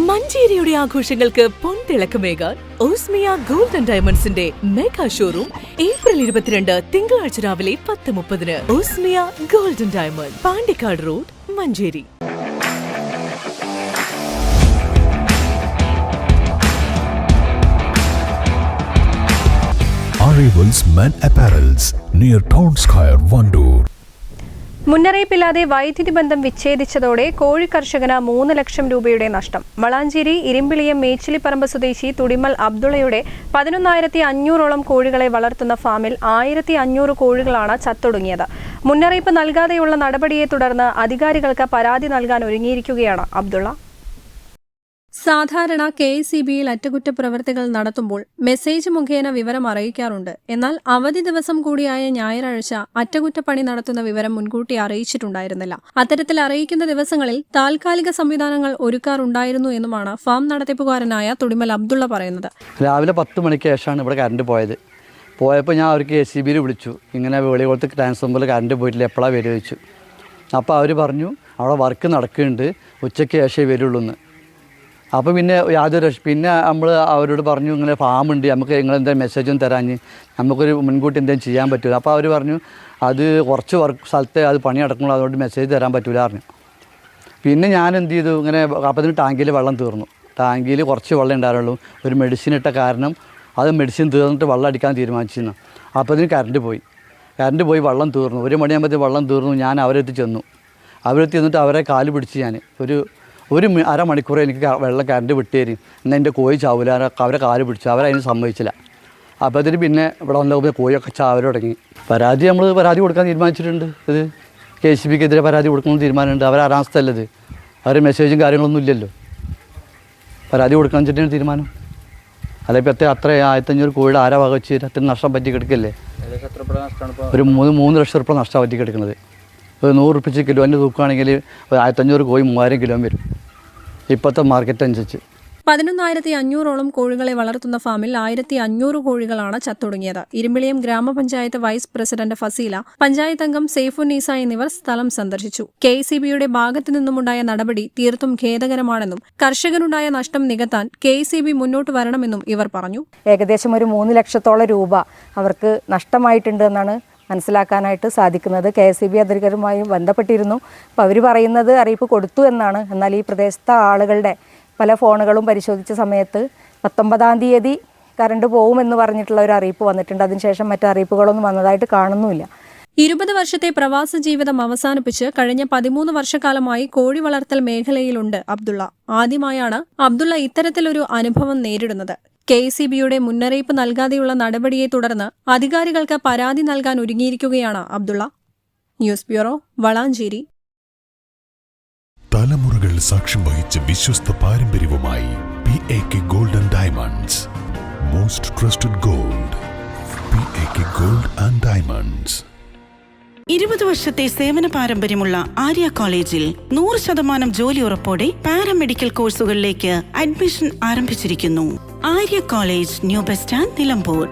മഞ്ചേരിയുടെ ആഘോഷങ്ങൾക്ക് പൊൻതിളക്കമേകാൻ ഓസ്മിയ ഗോൾഡൻ ഡയമണ്ട്സിന്റെ മെഗാ ഷോറൂം ഏപ്രിൽ ഇരുപത്തിരണ്ട് തിങ്കളാഴ്ച രാവിലെ പത്ത് മുപ്പതിന് Osmiya golden diamond Pandikkad road Manjeri Arrivals Men Apparels near Town Square, Vandoor. മുന്നറിയിപ്പില്ലാതെ വൈദ്യുതി ബന്ധം വിച്ഛേദിച്ചതോടെ കോഴി കർഷകന് മൂന്ന് ലക്ഷം രൂപയുടെ നഷ്ടം. വളാഞ്ചേരി ഇരിമ്പിളിയം മേച്ചിലിപ്പറമ്പ് സ്വദേശി തുടിമൽ അബ്ദുള്ളയുടെ പതിനൊന്നായിരത്തി അഞ്ഞൂറോളം കോഴികളെ വളർത്തുന്ന ഫാമിൽ ആയിരത്തി അഞ്ഞൂറ് കോഴികളാണ് ചത്തൊടുങ്ങിയത്. മുന്നറിയിപ്പ് നൽകാതെയുള്ള നടപടിയെ തുടർന്ന് അധികാരികൾക്ക് പരാതി നൽകാൻ ഒരുങ്ങിയിരിക്കുകയാണ് അബ്ദുള്ള. സാധാരണ കെ എസ് സി ബിയിൽ അറ്റകുറ്റപ്രവർത്തികൾ നടത്തുമ്പോൾ മെസ്സേജ് മുഖേന വിവരം അറിയിക്കാറുണ്ട്. എന്നാൽ അവധി ദിവസം കൂടിയായ ഞായറാഴ്ച അറ്റകുറ്റപ്പണി നടത്തുന്ന വിവരം മുൻകൂട്ടി അറിയിച്ചിട്ടുണ്ടായിരുന്നില്ല. അത്തരത്തിൽ അറിയിക്കുന്ന ദിവസങ്ങളിൽ താൽക്കാലിക സംവിധാനങ്ങൾ ഒരുക്കാറുണ്ടായിരുന്നു എന്നുമാണ് ഫാം നടത്തിപ്പുകാരനായ തുടിമൽ അബ്ദുള്ള പറയുന്നത്. രാവിലെ പത്ത് മണിക്ക് ശേഷമാണ് ഇവിടെ കറണ്ട് പോയത്. പോയപ്പോൾ ഞാൻ അവർക്ക് എ സി ബിയിൽ വിളിച്ചു. ഇങ്ങനെ വെളികുളത്ത് ട്രാൻസ്ഫോമറിൽ കറണ്ട് പോയിട്ടില്ല എപ്പോഴാണ് വരിക ചോദിച്ചു. അപ്പോൾ അവർ പറഞ്ഞു അവിടെ വർക്ക് നടക്കുന്നുണ്ട് ഉച്ചയ്ക്ക് ശേഷമേ വരുള്ളൂ എന്ന് അപ്പോൾ പിന്നെ യാതൊരു പിന്നെ നമ്മൾ അവരോട് പറഞ്ഞു ഇങ്ങനെ ഉണ്ട്. നമുക്ക് നിങ്ങൾ എന്താ മെസ്സേജും തരാഞ്ഞ്. നമുക്കൊരു മുൻകൂട്ടി എന്തെങ്കിലും ചെയ്യാൻ പറ്റില്ല അപ്പോൾ അവർ പറഞ്ഞു അത് കുറച്ച് വർക്ക് സ്ഥലത്തെ അത് പണി അടക്കുമ്പോൾ അതുകൊണ്ട് മെസ്സേജ് തരാൻ പറ്റില്ല പറഞ്ഞു. പിന്നെ ഞാൻ എന്ത് ചെയ്തു ഇങ്ങനെ അപ്പത്തിന് ടാങ്കിൽ വെള്ളം തീർന്നു. ടാങ്കിൽ കുറച്ച് വെള്ളം ഉണ്ടായിരുന്നുള്ളൂ. ഒരു മെഡിസിൻ ഇട്ട കാരണം അത് മെഡിസിൻ തീർന്നിട്ട് വെള്ളം അടിക്കാൻ തീരുമാനിച്ചിരുന്നു. അതിന് കറണ്ട് പോയി. കറണ്ട് പോയി വെള്ളം തീർന്നു. ഒരു മണിയാകുമ്പോഴത്തേക്ക് വെള്ളം തീർന്നു. ഞാൻ അവരെത്തി ചെന്നു. അവരെത്തി ചെന്നിട്ട് അവരെ കാൽ പിടിച്ച് ഞാൻ ഒരു ഒരു അരമണിക്കൂർ എനിക്ക് വെള്ളം കറണ്ട് വിട്ട് തരും എന്നാൽ എന്റെ കോഴി ചാവില്ല അവരെ കാൽ പിടിച്ചു അവരതിന് സമ്മതിച്ചില്ല. അപ്പോൾ അതിന് പിന്നെ ഇവിടെ വന്നപ്പോൾ കോഴിയൊക്കെ ചാവര തുടങ്ങി. പരാതി നമ്മൾ പരാതി കൊടുക്കാൻ തീരുമാനിച്ചിട്ടുണ്ട്. ഇത് കെ സി ബിക്കെതിരെ പരാതി കൊടുക്കണമെന്ന് തീരുമാനമുണ്ട്. അവർ അരാസ്ഥല്ലത് അവർ മെസ്സേജും കാര്യങ്ങളൊന്നും ഇല്ലല്ലോ. പരാതി കൊടുക്കാൻ വെച്ചിട്ടാണ് തീരുമാനം. അല്ല ഇപ്പോൾ എത്ര അത്ര ആയിരത്തഞ്ഞൂറ് കോഴിയുടെ ആരാ വക വെച്ച് തരും? അത്ര നഷ്ടം പറ്റി കിടക്കല്ലേ ഒരു മൂന്ന് മൂന്ന് ലക്ഷം റുപ്യ നഷ്ടം പറ്റി കിടക്കുന്നത് ഒരു നൂറ് റുപ്യ കിലോന്റെ തൂക്കുകയാണെങ്കിൽ ഒരു ആയിരത്തഞ്ഞൂറ് കോഴി മൂവായിരം കിലോ വരും. ഇപ്പോഴത്തെ മാർക്കറ്റ് അനുസരിച്ച്. പതിനൊന്നായിരത്തി അഞ്ഞൂറോളം കോഴികളെ വളർത്തുന്ന ഫാമിൽ ആയിരത്തി അഞ്ഞൂറ് കോഴികളാണ് ചത്തൊടുങ്ങിയത്. ഇരുമ്പിളിയം ഗ്രാമപഞ്ചായത്ത് വൈസ് പ്രസിഡന്റ് ഫസീല പഞ്ചായത്ത് അംഗം സെയ്ഫുന്നീസ എന്നിവർ സ്ഥലം സന്ദർശിച്ചു. കെ സി ബിയുടെ ഭാഗത്തു നിന്നുമുണ്ടായ നടപടി തീർത്തും ഖേദകരമാണെന്നും കർഷകനുണ്ടായ നഷ്ടം നികത്താൻ കെ സി ബി മുന്നോട്ട് വരണമെന്നും ഇവർ പറഞ്ഞു. ഏകദേശം ഒരു മൂന്ന് ലക്ഷത്തോളം രൂപ അവർക്ക് നഷ്ടമായിട്ടുണ്ട് എന്നാണ് മനസ്സിലാക്കാനായിട്ട് സാധിക്കുന്നത്. കെ എസ് ഇ ബി അധികൃതരുമായും ബന്ധപ്പെട്ടിരുന്നു. അപ്പോൾ അവർ പറയുന്നത് അറിയിപ്പ് കൊടുത്തു എന്നാണ്. എന്നാൽ ഈ പ്രദേശത്തെ ആളുകളുടെ പല ഫോണുകളും പരിശോധിച്ച സമയത്ത് പത്തൊമ്പതാം തീയതി കറണ്ട് പോകുമെന്ന് പറഞ്ഞിട്ടുള്ള ഒരു അറിയിപ്പ് വന്നിട്ടുണ്ട്. അതിനുശേഷം മറ്റു അറിയിപ്പുകളൊന്നും വന്നതായിട്ട് കാണുന്നുമില്ല. ഇരുപത് വർഷത്തെ പ്രവാസ ജീവിതം അവസാനിപ്പിച്ച് കഴിഞ്ഞ പതിമൂന്ന് വർഷക്കാലമായി കോഴി വളർത്തൽ മേഖലയിലുണ്ട് അബ്ദുള്ള. ആദ്യമായാണ് അബ്ദുള്ള ഇത്തരത്തിലൊരു അനുഭവം നേരിടുന്നത്. കെ സി ബിയുടെ മുന്നറിയിപ്പ് നൽകാതെയുള്ള നടപടിയെ തുടർന്ന് അധികാരികൾക്ക് പരാതി നൽകാൻ ഒരുങ്ങിയിരിക്കുകയാണ് അബ്ദുള്ള. News bureau Valanchery. തലമുറകൾ സാക്ഷ്യം വഹിച്ച വിശ്വസ്ത പാരമ്പര്യവുമായി P A K golden diamonds. Most trusted gold P A K gold and diamonds ഇരുപത് വർഷത്തെ സേവന പാരമ്പര്യമുള്ള ആര്യ കോളേജിൽ നൂറ് ശതമാനം ജോലി ഉറപ്പോടെ പാരാമെഡിക്കൽ കോഴ്സുകളിലേക്ക് അഡ്മിഷൻ ആരംഭിച്ചിരിക്കുന്നു. Arya college new bus stand Nilambur.